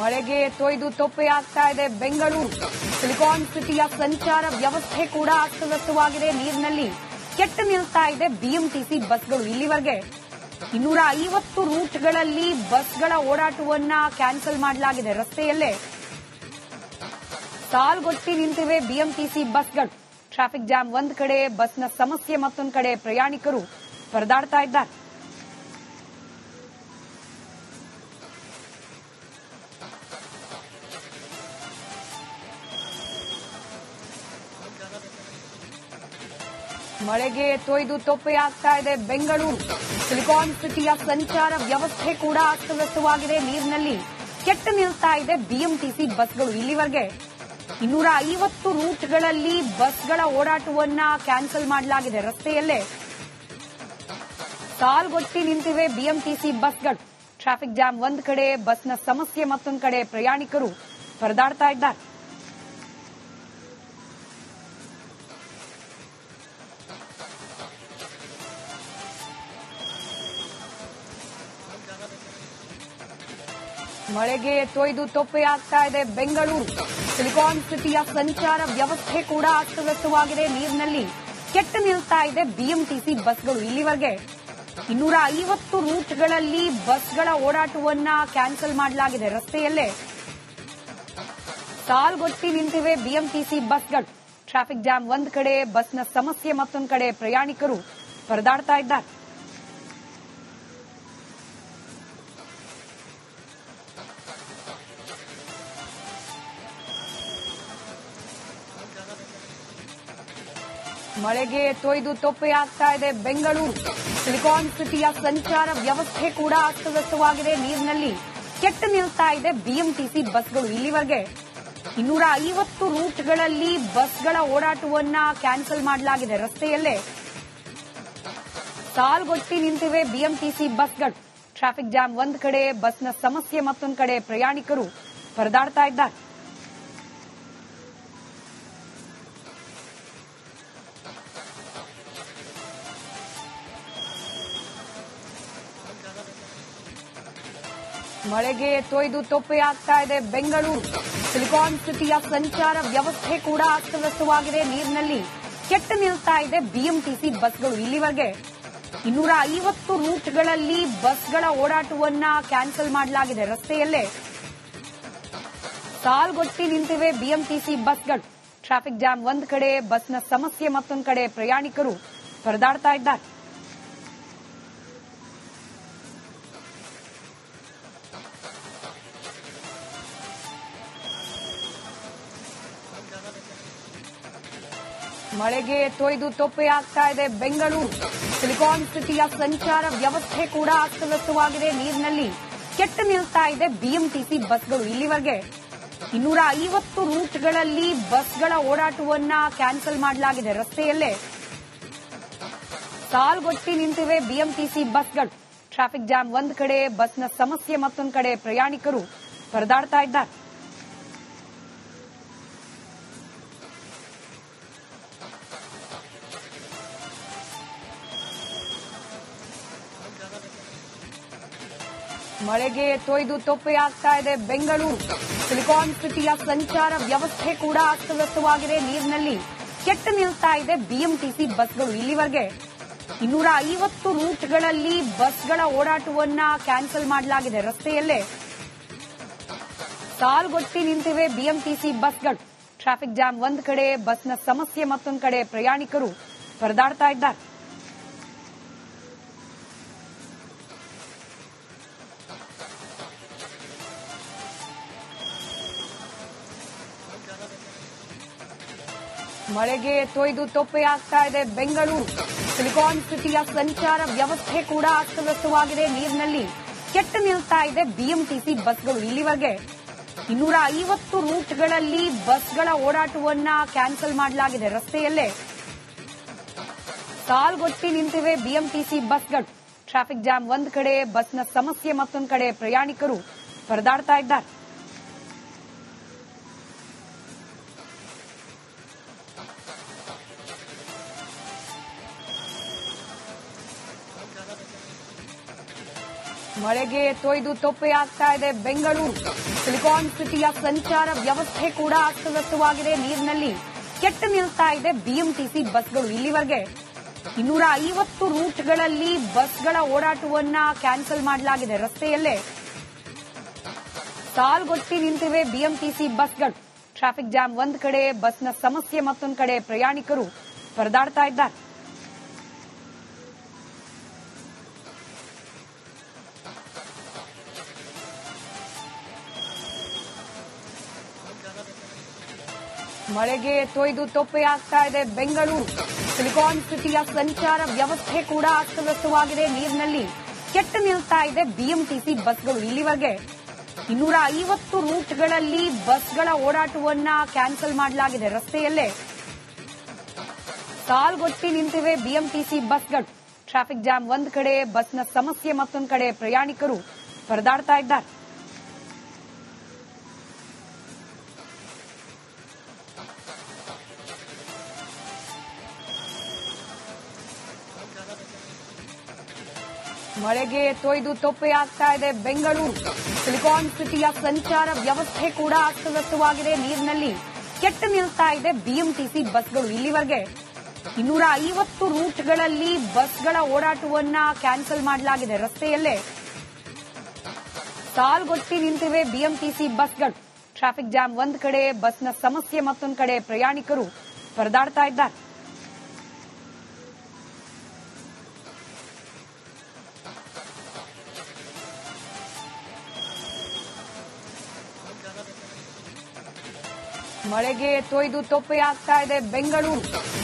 ಮಳೆಗೆ ತೊಯ್ದು ತೊಪ್ಪೆಯಾಗ್ತಾ ಇದೆ ಬೆಂಗಳೂರು. ಸಿಲಿಕಾನ್ ಸಿಟಿಯ ಸಂಚಾರ ವ್ಯವಸ್ಥೆ ಕೂಡ ಅಸ್ತವ್ಯಸ್ತವಾಗಿದೆ. ನೀರಿನಲ್ಲಿ ಕೆಟ್ಟು ನಿಲ್ತಾ ಇದೆ ಬಿಎಂಟಿಸಿ ಬಸ್ಗಳು. ಇಲ್ಲಿವರೆಗೆ ಇನ್ನೂರ ಐವತ್ತು ರೂಟ್ಗಳಲ್ಲಿ ಬಸ್ಗಳ ಓಡಾಟವನ್ನ ಕ್ಯಾನ್ಸಲ್ ಮಾಡಲಾಗಿದೆ. ರಸ್ತೆಯಲ್ಲೇ ಸಾಲ್ಗೊಟ್ಟಿ ನಿಂತಿವೆ ಬಿಎಂಟಿಸಿ ಬಸ್ಗಳು. ಟ್ರಾಫಿಕ್ ಜಾಮ್ ಒಂದ್ ಕಡೆ, ಬಸ್ನ ಸಮಸ್ಯೆ ಮತ್ತೊಂದು ಕಡೆ. ಪ್ರಯಾಣಿಕರು ಪರದಾಡ್ತಾ ಇದ್ದಾರೆ. ಮಳೆಗೆ ತೊಯ್ದು ತೊಪ್ಪೆಯಾಗ್ತಾ ಇದೆ ಬೆಂಗಳೂರು. ಸಿಲಿಕಾನ್ ಸಿಟಿಯ ಸಂಚಾರ ವ್ಯವಸ್ಥೆ ಕೂಡ ಅಸ್ತವ್ಯಸ್ತವಾಗಿದೆ. ನೀರಿನಲ್ಲಿ ಕೆಟ್ಟು ನಿಲ್ತಾ ಇದೆ ಬಿಎಂಟಿಸಿ ಬಸ್ಗಳು. ಇಲ್ಲಿವರೆಗೆ ಇನ್ನೂರ ಐವತ್ತು ರೂಟ್ಗಳಲ್ಲಿ ಬಸ್ಗಳ ಓಡಾಟವನ್ನ ಕ್ಯಾನ್ಸಲ್ ಮಾಡಲಾಗಿದೆ. ರಸ್ತೆಯಲ್ಲೇ ಸಾಲ್ಗೊಟ್ಟಿ ನಿಂತಿವೆ ಬಿಎಂಟಿಸಿ ಬಸ್ಗಳು. ಟ್ರಾಫಿಕ್ ಜಾಮ್ ಒಂದ್ ಕಡೆ, ಬಸ್ನ ಸಮಸ್ಯೆ ಮತ್ತೊಂದು ಕಡೆ. ಪ್ರಯಾಣಿಕರು ಪರದಾಡ್ತಾ ಇದ್ದಾರೆ. ಮಳೆಗೆ ತೊಯ್ದು ತೊಪ್ಪೆಯಾಗ್ತಾ ಇದೆ ಬೆಂಗಳೂರು. ಸಿಲಿಕಾನ್ ಸಿಟಿಯ ಸಂಚಾರ ವ್ಯವಸ್ಥೆ ಕೂಡ ಅಸ್ತವ್ಯಸ್ತವಾಗಿದೆ. ನೀರಿನಲ್ಲಿ ಕೆಟ್ಟ ನಿಲ್ತಾ ಇದೆ ಬಿಎಂಟಿಸಿ ಬಸ್ಗಳು. ಇಲ್ಲಿವರೆಗೆ ಇನ್ನೂರ ಐವತ್ತು ರೂಟ್ಗಳಲ್ಲಿ ಬಸ್ಗಳ ಓಡಾಟವನ್ನ ಕ್ಯಾನ್ಸಲ್ ಮಾಡಲಾಗಿದೆ. ರಸ್ತೆಯಲ್ಲೇ ಸಾಲ್ಗೊತ್ತಿ ನಿಂತಿವೆ ಬಿಎಂಟಿಸಿ ಬಸ್ಗಳು. ಟ್ರಾಫಿಕ್ ಜಾಮ್ ಒಂದ್ ಕಡೆ, ಬಸ್ನ ಸಮಸ್ಯೆ ಮತ್ತೊಂದು ಕಡೆ ಪ್ರಯಾಣಿಕರು ಪರದಾಡ್ತಾ ಇದ್ದಾರೆ. ಮಳೆಗೆ ತೊಯ್ದು ತೊಪ್ಪೆಯಾಗ್ತಾ ಇದೆ ಬೆಂಗಳೂರು. ಸಿಲಿಕಾನ್ ಸಿಟಿಯ ಸಂಚಾರ ವ್ಯವಸ್ಥೆ ಕೂಡ ಅಸ್ತವ್ಯಸ್ತವಾಗಿದೆ. ನೀರಿನಲ್ಲಿ ಕೆಟ್ಟು ನಿಲ್ತಾ ಇದೆ ಬಿಎಂಟಿಸಿ ಬಸ್ಗಳು. ಇಲ್ಲಿವರೆಗೆ ಇನ್ನೂರ ಐವತ್ತು ರೂಟ್ಗಳಲ್ಲಿ ಬಸ್ಗಳ ಓಡಾಟವನ್ನ ಕ್ಯಾನ್ಸಲ್ ಮಾಡಲಾಗಿದೆ. ರಸ್ತೆಯಲ್ಲೇ ಸಾಲ್ಗೊಟ್ಟಿ ನಿಂತಿವೆ ಬಿಎಂಟಿಸಿ ಬಸ್ಗಳು. ಟ್ರಾಫಿಕ್ ಜಾಮ್ ಒಂದ್ ಕಡೆ, ಬಸ್ನ ಸಮಸ್ಯೆ ಮತ್ತೊಂದು ಕಡೆ ಪ್ರಯಾಣಿಕರು ಪರದಾಡ್ತಾ ಇದ್ದಾರೆ. ಮಳೆಗೆ ತೊಯ್ದು ತೊಪ್ಪೆಯಾಗ್ತಾ ಇದೆ ಬೆಂಗಳೂರು. ಸಿಲಿಕಾನ್ ಸಿಟಿಯ ಸಂಚಾರ ವ್ಯವಸ್ಥೆ ಕೂಡ ಅಸ್ತವ್ಯಸ್ತವಾಗಿದೆ. ನೀರಿನಲ್ಲಿ ಕೆಟ್ಟು ನಿಲ್ತಾ ಇದೆ ಬಿಎಂಟಿಸಿ ಬಸ್ಗಳು. ಇಲ್ಲಿವರೆಗೆ ಇನ್ನೂರ ಐವತ್ತು ರೂಟ್ಗಳಲ್ಲಿ ಬಸ್ಗಳ ಓಡಾಟವನ್ನ ಕ್ಯಾನ್ಸಲ್ ಮಾಡಲಾಗಿದೆ. ರಸ್ತೆಯಲ್ಲೇ ಸಾಲ್ಗೊಟ್ಟಿ ನಿಂತಿವೆ ಬಿಎಂಟಿಸಿ ಬಸ್ಗಳು. ಟ್ರಾಫಿಕ್ ಜಾಮ್ ಒಂದ್ ಕಡೆ, ಬಸ್ನ ಸಮಸ್ಯೆ ಮತ್ತೊಂದು ಕಡೆ ಪ್ರಯಾಣಿಕರು ಪರದಾಡ್ತಾ ಇದ್ದಾರೆ. ಮಳೆಗೆ ತೊಯ್ದು ತೊಪ್ಪೆ ಆಗ್ತಾ ಇದೆ ಬೆಂಗಳೂರು. ಸಿಲಿಕಾನ್ ಸಿಟಿಯ ಸಂಚಾರ ವ್ಯವಸ್ಥೆ ಕೂಡ ಅಸ್ತವ್ಯಸ್ತವಾಗಿದೆ. ನೀರಿನಲ್ಲಿ ಕೆಟ್ಟು ನಿಲ್ತಾ ಇದೆ ಬಿಎಂಟಿಸಿ ಬಸ್ಗಳು ಇಲ್ಲಿವರೆಗೆ. ಇನ್ನೂರ ಐವತ್ತು ರೂಟ್ಗಳಲ್ಲಿ ಬಸ್ಗಳ ಓಡಾಟವನ್ನ ಕ್ಯಾನ್ಸಲ್ ಮಾಡಲಾಗಿದೆ ರಸ್ತೆಯಲ್ಲೇ. ಸಾಲ್ಗೊಟ್ಟಿ ನಿಂತಿವೆ ಬಿಎಂಟಿಸಿ ಬಸ್ಗಳು. ಟ್ರಾಫಿಕ್ ಜಾಮ್ ಒಂದು ಕಡೆ, ಬಸ್ನ ಸಮಸ್ಯೆ ಮತ್ತೊಂದು ಕಡೆ ಪ್ರಯಾಣಿಕರು ಪರದಾಡ್ತಾ ಇದ್ದಾರೆ. ಮಳೆಗೆ ತೊಯ್ದು ತೊಪ್ಪೆಯಾಗ್ತಾ ಇದೆ ಬೆಂಗಳೂರು. ಸಿಲಿಕಾನ್ ಸಿಟಿಯ ಸಂಚಾರ ವ್ಯವಸ್ಥೆ ಕೂಡ ಅಸ್ತವ್ಯಸ್ತವಾಗಿದೆ. ನೀರಿನಲ್ಲಿ ಕೆಟ್ಟು ನಿಲ್ತಾ ಇದೆ ಬಿಎಂಟಿಸಿ ಬಸ್ಗಳು ಇಲ್ಲಿವರೆಗೆ. ಇನ್ನೂರ ಐವತ್ತು ರೂಟ್ಗಳಲ್ಲಿ ಬಸ್ಗಳ ಓಡಾಟವನ್ನ ಕ್ಯಾನ್ಸಲ್ ಮಾಡಲಾಗಿದೆ. ರಸ್ತೆಯಲ್ಲೇ ಸಾಲ್ಗೊಟ್ಟಿ ನಿಂತಿವೆ ಬಿಎಂಟಿಸಿ ಬಸ್ಗಳು. ಟ್ರಾಫಿಕ್ ಜಾಮ್ ಒಂದ್ ಕಡೆ, ಬಸ್ನ ಸಮಸ್ಯೆ ಮತ್ತೊಂದು ಕಡೆ ಪ್ರಯಾಣಿಕರು ಪರದಾಡ್ತಾ ಇದ್ದಾರೆ. ಮಳೆಗೆ ತೊಯ್ದು ತೊಪ್ಪೆಯಾಗ್ತಾ ಇದೆ ಬೆಂಗಳೂರು. ಸಿಲಿಕಾನ್ ಸಿಟಿಯ ಸಂಚಾರ ವ್ಯವಸ್ಥೆ ಕೂಡ ಅಸ್ತವ್ಯಸ್ತವಾಗಿದೆ. ನೀರಿನಲ್ಲಿ ಕೆಟ್ಟು ನಿಲ್ತಾ ಇದೆ ಬಿಎಂಟಿಸಿ ಬಸ್ಗಳು ಇಲ್ಲಿವರೆಗೆ. ಇನ್ನೂರ ಐವತ್ತು ರೂಟ್ಗಳಲ್ಲಿ ಬಸ್ಗಳ ಓಡಾಟವನ್ನ ಕ್ಯಾನ್ಸಲ್ ಮಾಡಲಾಗಿದೆ ರಸ್ತೆಯಲ್ಲೇ. ಸಾಲ್ಗೊಟ್ಟಿ ನಿಂತಿವೆ ಬಿಎಂಟಿಸಿ ಬಸ್ಗಳು. ಟ್ರಾಫಿಕ್ ಜಾಮ್ ಒಂದ್ ಕಡೆ, ಬಸ್ನ ಸಮಸ್ಯೆ ಮತ್ತೊಂದು ಕಡೆ ಪ್ರಯಾಣಿಕರು ಪರದಾಡ್ತಾ ಇದ್ದಾರೆ. ಮಳೆಗೆ ತೊಯ್ದು ತೊಪ್ಪೆಯಾಗ್ತಾ ಇದೆ ಬೆಂಗಳೂರು. ಸಿಲಿಕಾನ್ ಸಿಟಿಯ ಸಂಚಾರ ವ್ಯವಸ್ಥೆ ಕೂಡ ಅಸ್ತವ್ಯಸ್ತವಾಗಿದೆ. ನೀರಿನಲ್ಲಿ ಕೆಟ್ಟು ನಿಲ್ತಾ ಇದೆ ಬಿಎಂಟಿಸಿ ಬಸ್ಗಳು. ಇಲ್ಲಿವರೆಗೆ ಇನ್ನೂರ ಐವತ್ತು ರೂಟ್ಗಳಲ್ಲಿ ಬಸ್ಗಳ ಓಡಾಟವನ್ನ ಕ್ಯಾನ್ಸಲ್ ಮಾಡಲಾಗಿದೆ. ರಸ್ತೆಯಲ್ಲೇ ಸಾಲ್ಗೊತ್ತಿ ನಿಂತಿವೆ ಬಿಎಂಟಿಸಿ ಬಸ್ಗಳು. ಟ್ರಾಫಿಕ್ ಜಾಮ್ ಒಂದ್ ಕಡೆ, ಬಸ್ನ ಸಮಸ್ಯೆ ಮತ್ತೊಂದು ಕಡೆ ಪ್ರಯಾಣಿಕರು ಪರದಾಡ್ತಾ ಇದ್ದಾರೆ. ಮಳೆಗೆ ತೊಯ್ದು ತೊಪ್ಪೆಯಾಗ್ತಾ ಇದೆ ಬೆಂಗಳೂರು. ಸಿಲಿಕಾನ್ ಸಿಟಿಯ ಸಂಚಾರ ವ್ಯವಸ್ಥೆ ಕೂಡ ಅಸ್ತವ್ಯಸ್ತವಾಗಿದೆ. ನೀರಿನಲ್ಲಿ ಕೆಟ್ಟು ನಿಲ್ತಾ ಇದೆ ಬಿಎಂಟಿಸಿ ಬಸ್ಗಳು ಇಲ್ಲಿವರೆಗೆ. ಇನ್ನೂರ ಐವತ್ತು ರೂಟ್ಗಳಲ್ಲಿ ಬಸ್ಗಳ ಓಡಾಟವನ್ನ ಕ್ಯಾನ್ಸಲ್ ಮಾಡಲಾಗಿದೆ ರಸ್ತೆಯಲ್ಲೇ. ಸಾಲ್ಗೊಟ್ಟಿ ನಿಂತಿವೆ ಬಿಎಂಟಿಸಿ ಬಸ್ಗಳು. ಟ್ರಾಫಿಕ್ ಜಾಮ್ ಒಂದ್ ಕಡೆ, ಬಸ್ನ ಸಮಸ್ಯೆ ಮತ್ತೊಂದು ಕಡೆ ಪ್ರಯಾಣಿಕರು ಪರದಾಡ್ತಾ ಇದ್ದಾರೆ. ಮಳೆಗೆ ತೊಯ್ದು ತೊಪ್ಪೆಯಾಗ್ತಾ ಇದೆ ಬೆಂಗಳೂರು. ಸಿಲಿಕಾನ್ ಸಿಟಿಯ ಸಂಚಾರ ವ್ಯವಸ್ಥೆ ಕೂಡ ಅಸ್ತವ್ಯಸ್ತವಾಗಿದೆ. ನೀರಿನಲ್ಲಿ ಕೆಟ್ಟು ನಿಲ್ತಾ ಇದೆ ಬಿಎಂಟಿಸಿ ಬಸ್ಗಳು. ಇಲ್ಲಿವರೆಗೆ ಇನ್ನೂರ ಐವತ್ತು ರೂಟ್ಗಳಲ್ಲಿ ಬಸ್ಗಳ ಓಡಾಟವನ್ನ ಕ್ಯಾನ್ಸಲ್ ಮಾಡಲಾಗಿದೆ. ರಸ್ತೆಯಲ್ಲೇ ಸಾಲ್ಗೊತ್ತಿ ನಿಂತಿವೆ ಬಿಎಂಟಿಸಿ ಬಸ್ಗಳು. ಟ್ರಾಫಿಕ್ ಜಾಮ್ ಒಂದ್ ಕಡೆ, ಬಸ್ನ ಸಮಸ್ಯೆ ಮತ್ತೊಂದು ಕಡೆ ಪ್ರಯಾಣಿಕರು ಪರದಾಡ್ತಾ ಇದ್ದಾರೆ. ಮಳೆಗೆ ತೊಯ್ದು ತೊಪ್ಪೆಯಾಗ್ತಾ ಇದೆ ಬೆಂಗಳೂರು.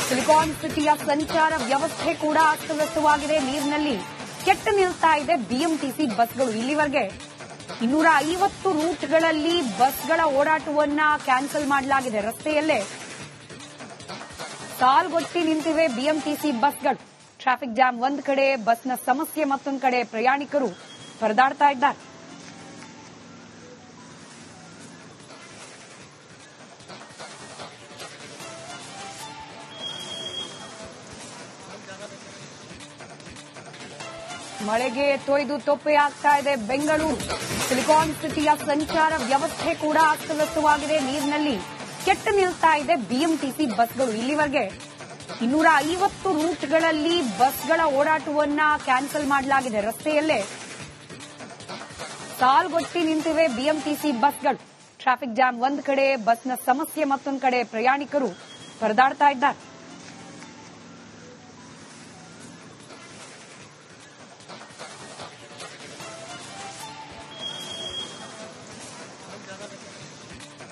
ಸಿಲಿಕಾನ್ ಸಿಟಿಯ ಸಂಚಾರ ವ್ಯವಸ್ಥೆ ಕೂಡ ಅಸ್ತವ್ಯಸ್ತವಾಗಿದೆ. ನೀರಿನಲ್ಲಿ ಕೆಟ್ಟು ನಿಲ್ತಾ ಇದೆ ಬಿಎಂಟಿಸಿ ಬಸ್ಗಳು. ಇಲ್ಲಿವರೆಗೆ ಇನ್ನೂರ ಐವತ್ತು ರೂಟ್ಗಳಲ್ಲಿ ಬಸ್ಗಳ ಓಡಾಟವನ್ನ ಕ್ಯಾನ್ಸಲ್ ಮಾಡಲಾಗಿದೆ. ರಸ್ತೆಯಲ್ಲೇ ಸಾಲ್ಗೊಟ್ಟಿ ನಿಂತಿವೆ ಬಿಎಂಟಿಸಿ ಬಸ್ಗಳು. ಟ್ರಾಫಿಕ್ ಜಾಮ್ ಒಂದ್ ಕಡೆ, ಬಸ್ನ ಸಮಸ್ಯೆ ಮತ್ತೊಂದು ಕಡೆ. ಪ್ರಯಾಣಿಕರು ಪರದಾಡ್ತಾ ಇದ್ದಾರೆ. ಮಳೆಗೆ ತೊಯ್ದು ತೊಪ್ಪೆಯಾಗ್ತಾ ಇದೆ ಬೆಂಗಳೂರು. ಸಿಲಿಕಾನ್ ಸಿಟಿಯ ಸಂಚಾರ ವ್ಯವಸ್ಥೆ ಕೂಡ ಅಸ್ತವ್ಯಸ್ತವಾಗಿದೆ. ನೀರಿನಲ್ಲಿ ಕೆಟ್ಟು ನಿಲ್ತಾ ಇದೆ ಬಿಎಂಟಿಸಿ ಬಸ್ಗಳು. ಇಲ್ಲಿವರೆಗೆ ಇನ್ನೂರ ಐವತ್ತು ರೂಟ್ಗಳಲ್ಲಿ ಬಸ್ಗಳ ಓಡಾಟವನ್ನ ಕ್ಯಾನ್ಸಲ್ ಮಾಡಲಾಗಿದೆ. ರಸ್ತೆಯಲ್ಲೇ ಸಾಲ್ಗೊಟ್ಟಿ ನಿಂತಿವೆ ಬಿಎಂಟಿಸಿ ಬಸ್ಗಳು. ಟ್ರಾಫಿಕ್ ಜಾಮ್ ಒಂದು ಕಡೆ, ಬಸ್ನ ಸಮಸ್ಯೆ ಮತ್ತೊಂದು ಕಡೆ ಪ್ರಯಾಣಿಕರು ಪರದಾಡ್ತಾ ಇದ್ದಾರೆ.